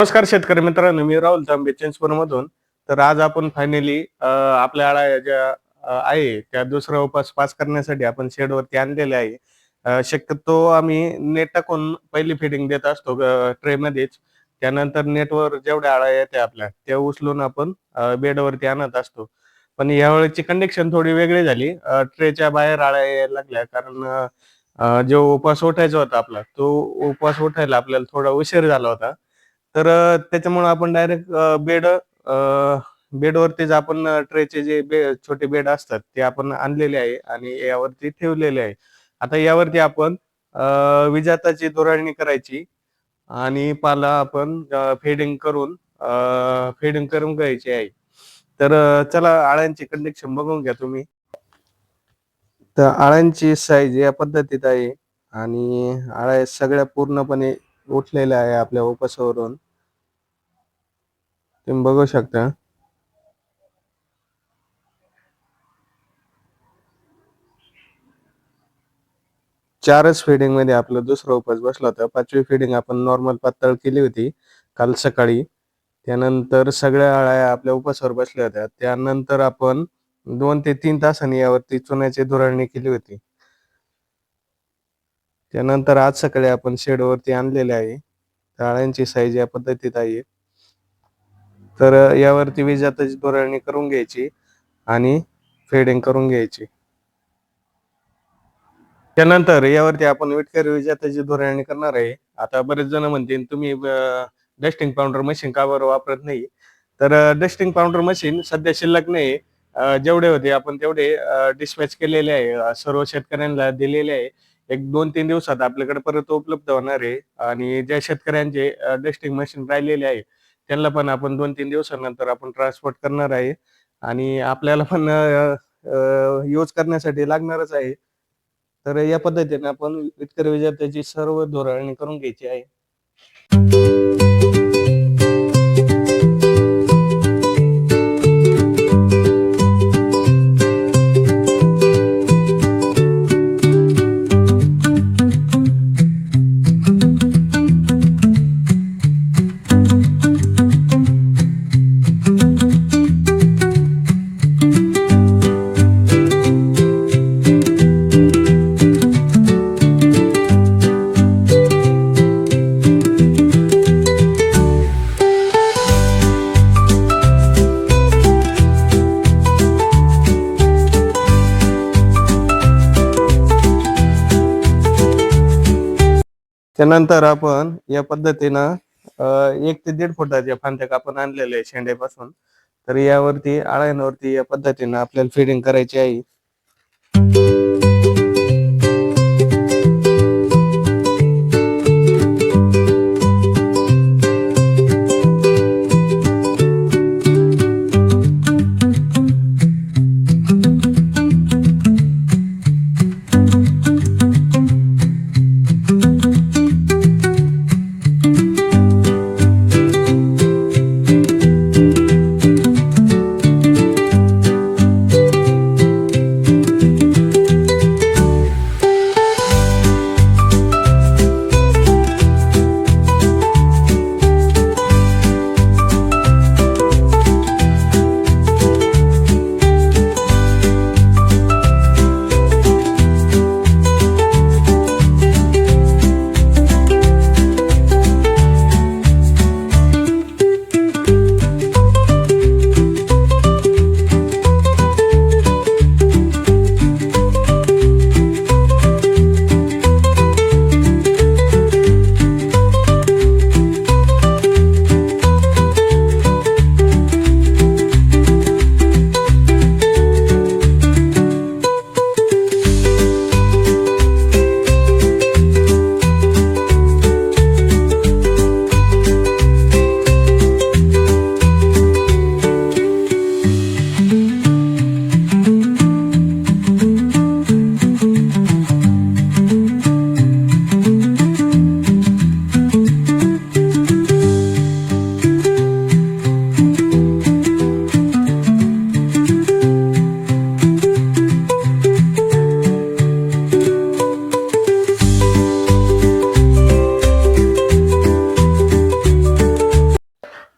नमस्कार शेतकरी मित्रांनो मी राहुल तांबे चिंचपूर मधून तर आज आपण फायनली आपल्या आळा ज्या आहे त्या दुसरा उपास पास करण्यासाठी आपण शेडवरती आणलेले आहे. शक्यतो आम्ही नेट टाकून पहिली फिडिंग देत असतो ट्रे मध्येच. त्यानंतर नेटवर जेवढ्या आळा येते आपल्या त्या उचलून आपण बेडवरती आणत असतो. पण यावेळेची कंडिक्शन थोडी वेगळी झाली. ट्रेच्या बाहेर आळा यायला लागल्या. कारण जो उपास उठायचा होता आपला तो उपवास उठायला आपल्याला थोडा उशीर झाला होता. तर त्याच्यामुळे आपण डायरेक्ट बेड बेडवरतीच आपण ट्रेचे जे बे छोटे बेड असतात ते आपण आणलेले आहे आणि यावरती ठेवलेले आहे. आता यावरती आपण विजाताची धुराळणी करायची आणि पाला आपण फेडिंग करून फेडिंग करून घ्यायची आहे. तर चला आळ्यांची कंडिक्शन बघून घ्या तुम्ही. तर आळ्यांची साईज या पद्धतीत आहे आणि आळ्या सगळ्या पूर्णपणे उठलेल्या आहे आपल्या उपसावरून तुम्ही बघू शकता. चारच फिडिंगमध्ये आपलं दुसरा उपज बसला होता. पाचवी फिडिंग आपण नॉर्मल पातळ केली होती काल सकाळी. त्यानंतर सगळ्या अळ्या आपल्या उपासावर बसल्या होत्या. त्यानंतर आपण दोन ते तीन तासांनी यावरती चुन्याची धुराळणी केली होती. त्यानंतर आज सकाळी आपण शेडवरती आणलेले आहे. अळ्यांची साईज या पद्धतीत आहे. तर यावरती विजाताची धोरणी करून घ्यायची आणि फेडिंग करून घ्यायची. त्यानंतर यावरती आपण विटकरी विजाताची धोरणी करणार आहे. आता बरेच जण म्हणतील तुम्ही डस्टिंग पावडर मशीन का बरं वापरत नाही? तर डस्टिंग पावडर मशीन सध्या शिल्लक नाही. जेवढे होते आपण तेवढे डिस्पॅच केलेले आहे. सर्व शेतकऱ्यांना दिलेले आहे. एक 2-3 दिवसात आपल्याकडे परत उपलब्ध होणार आहे आणि ज्या शेतकऱ्यांचे डस्टिंग मशीन राहिलेले आहे, त्यांना पण आपण 2-3 दिवसानंतर आपण ट्रान्सपोर्ट करणार आहे आणि आपल्याला पण यूज करण्यासाठी लागणारच आहे. तर या पद्धतीने आपण विटकर विजेत्याची सर्व धुराळणी करून घ्यायची आहे. त्यानंतर आपण या पद्धतीनं अ, 1 ते दीड फुटाच्या फांद्या कापून आणलेल्या आहे शेंड्यापासून. तर यावरती अळ्यांवरती या पद्धतीनं आपल्याला फीडिंग करायची आहे.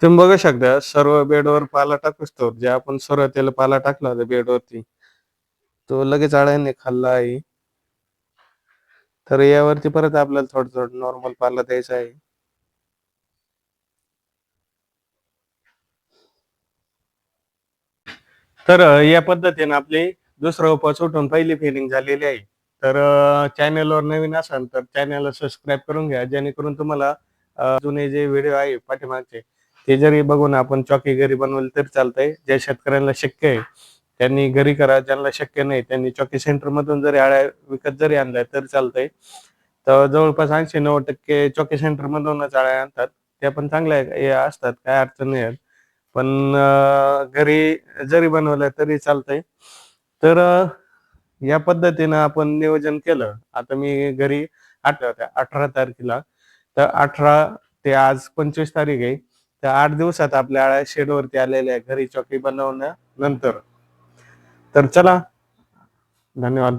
तुम्ही बघू शकता सर्व बेडवर पाला टाकूच तर जे आपण सुरुवातीला पाला टाकला होता बेडवरती तो लगेच आळ्याने खाल्ला आहे. तर यावरती परत आपल्याला थोडं थोडं नॉर्मल पाला द्यायचा आहे. तर या पद्धतीने आपली दुसरा उपास उठून पहिली फिलिंग झालेली आहे. तर चॅनेलवर नवीन असाल तर चॅनेलला सबस्क्राईब करून घ्या जेणेकरून तुम्हाला जुने जे व्हिडिओ आहे पाठीमागचे ते जरी बघून आपण चॉकी घरी बनवली तरी चालतंय. ज्या शेतकऱ्यांना शक्य आहे त्यांनी घरी करा. ज्यांना शक्य नाही त्यांनी चॉकी सेंटर मधून जरी आळ्या विकत जरी आणल्या तरी चालतंय. तर जवळपास ऐंशी नव्वद टक्के चॉकी सेंटर मधूनच आळ्या आणतात. त्या पण चांगल्या हे असतात काय अडचण नाही आहेत. पण घरी जरी बनवल्या तरी चालतंय. तर या पद्धतीनं आपण नियोजन केलं. आता मी घरी आठल्या अठरा तारखेला. तर अठरा ते आज पंचवीस तारीख आहे. त्या आठ दिवसात आपल्या आळ्या शेडवरती आलेल्या आहे घरी चॉकी बनवण्यानंतर. तर चला धन्यवाद.